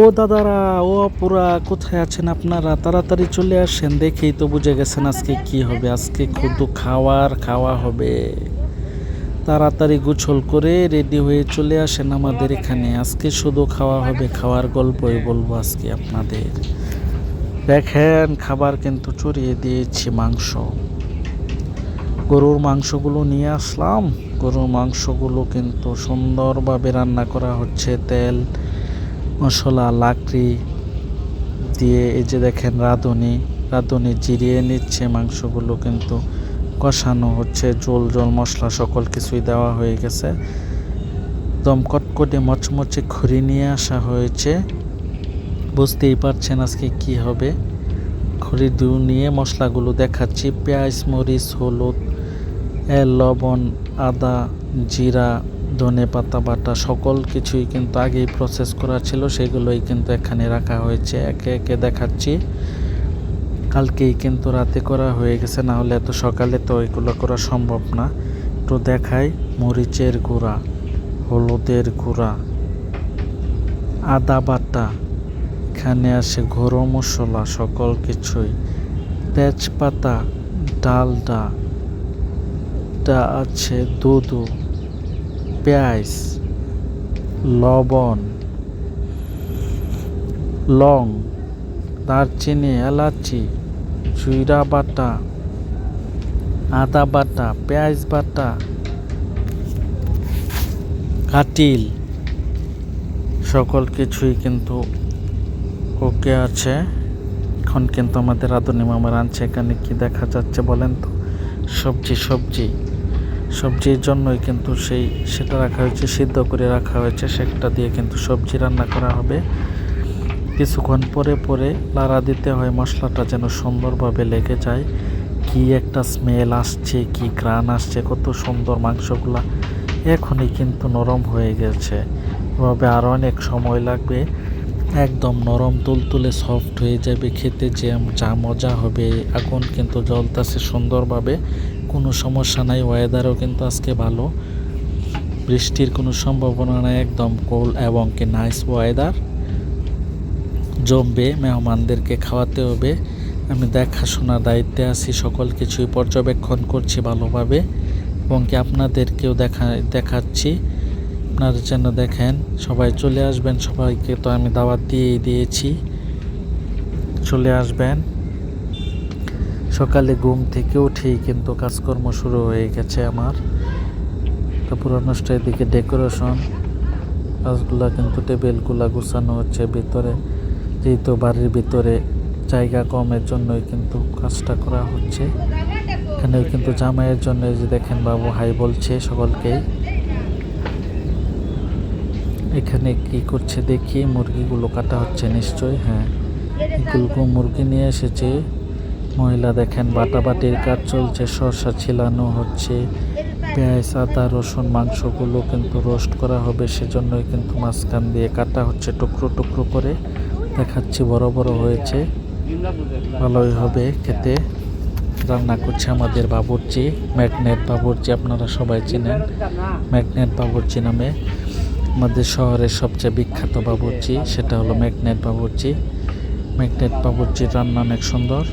ও দাদারা, ও আপুরা, কোথায় আছেন আপনারা? তাড়াতাড়ি চলে আসেন, দেখেই তো বুঝে গেছেন আজকে কি হবে। আজকে শুধু খাওয়ার খাওয়া হবে। তাড়াতাড়ি গোছল করে রেডি হয়ে চলে আসেন আমাদের এখানে। আজকে শুধু খাওয়া হবে, খাওয়ার গল্পই বলব আজকে আপনাদের। দেখেন, খাবার কিন্তু চড়িয়ে দিয়েছি, মাংস। গরুর মাংসগুলো নিয়ে আসলাম। গরুর মাংসগুলো কিন্তু সুন্দরভাবে রান্না করা হচ্ছে, তেল মশলা, লাকড়ি দিয়ে এই যে দেখেন রাঁধুনি রাঁধুনি জিরিয়ে নিচ্ছে মাংসগুলো কিন্তু কষানো হচ্ছে জল জল মশলা সকল কিছুই দেওয়া হয়ে গেছে। দম কটকটে মচমচে খড়ি নিয়ে আসা হয়েছে। বুঝতেই পারছেন আজকে কি হবে। খড়ি দু নিয়ে মশলাগুলো দেখাচ্ছি। পেঁয়াজ, মরিচ, হলুদ লবণ, আদা, জিরা ধনে পাতা, বাটা সকল কিছুই কিন্তু আগেই প্রসেস করা ছিল, সেগুলোই কিন্তু এখানে রাখা হয়েছে। একে একে দেখাচ্ছি। কালকেই কিন্তু রাতে করা হয়ে গেছে, না হলে এত সকালে তো এগুলো করা সম্ভব না। একটু দেখাই, মরিচের গুঁড়া, হলুদের গুঁড়া, আদা বাটা, এখানে আসে গরম মশলা সকল কিছুই, তেজপাতা, ডালডা আছে দুধু পেঁয়াজ, লবণ, লং, দারচিনি, এলাচি জুইরা বাটা, আদা বাটা, পেঁয়াজ বাটা, কাটিল, সকল কিছুই কিন্তু ওকে আছে। এখন কিন্তু আমাদের আদনি মামার আনছে, এখানে কি দেখা যাচ্ছে বলেন তো? সবজি সবজি। সবজির জন্যই কিন্তু সেই সেটা রাখা হয়েছে, সিদ্ধ করে রাখা হয়েছে, সেটা দিয়ে কিন্তু সবজি রান্না করা হবে। কিছুক্ষণ পরে পরে লাড়া দিতে হয়, মশলাটা যেন সুন্দরভাবে লেগে যায়। কি একটা স্মেল আসছে, কি গ্রান আসছে, কত সুন্দর মাংসগুলা। এখনই কিন্তু নরম হয়ে গেছে। এভাবে আরও অনেক সময় লাগবে। একদম নরম তুলতুলে সফট হয়ে যাবে, খেতে যে যা মজা হবে, আগুন কিন্তু জ্বলতেছে সুন্দরভাবে। কোনো সমস্যা নাই ওয়েদারও কিন্তু আজকে ভালো। বৃষ্টির কোনো সম্ভাবনা নাই, একদম কোল এবং কি নাইস ওয়েদার জমবে, মেহমানদেরকে খাওয়াতে হবে। আমি দেখাশোনার দায়িত্বে আছি, সকল কিছুই পর্যবেক্ষণ করছি ভালোভাবে। এবং কি আপনাদেরকেও দেখা, দেখাচ্ছি। আপনারা যেন দেখেন, সবাই চলে আসবেন, সবাইকে তো আমি দাওয়াত দিয়েই দিয়েছি। চলে আসবেন। সকালে ঘুম থেকে উঠেই কিন্তু কাজকর্ম শুরু হয়ে গেছে আমার। তো পুরানোষ্ট এদিকে ডেকোরেশন কাজগুলা কিন্তু টেবিলগুলা গুছানো হচ্ছে ভিতরে। যেহেতু বাড়ির ভিতরে জায়গা কমের জন্যই কিন্তু কাজটা করা হচ্ছে। এখানেও কিন্তু জামাইয়ের জন্য যে দেখেন বাবু, হাই বলছে সকলকেই। এখানে কি করছে দেখি, মুরগিগুলো কাটা হচ্ছে নিশ্চয়ই হ্যাঁ। এগুলো মুরগি নিয়ে এসেছে। মহিলা দেখেন, বাটাবাটির কাজ চলছে শসা ছিলানো হচ্ছে, পেঁয়াজ, আদা, রসুন, মাংসগুলো কিন্তু রোস্ট করা হবে, সেজন্যই কিন্তু মাঝখান দিয়ে কাটা হচ্ছে, টুকরো টুকরো করে দেখাচ্ছি, বড় বড় হয়েছে। ভালোই হবে খেতে। রান্না করছে আমাদের বাবুর্চি, ম্যাগনেট বাবুর্চি, আপনারা সবাই চেনেন, ম্যাগনেট বাবুর্চি নামে। আমাদের শহরের সবচেয়ে বিখ্যাত বাবুর্চি, সেটা হলো ম্যাগনেট বাবুর্চি। ম্যাগনেট বাবুর্চির রান্না অনেক সুন্দর।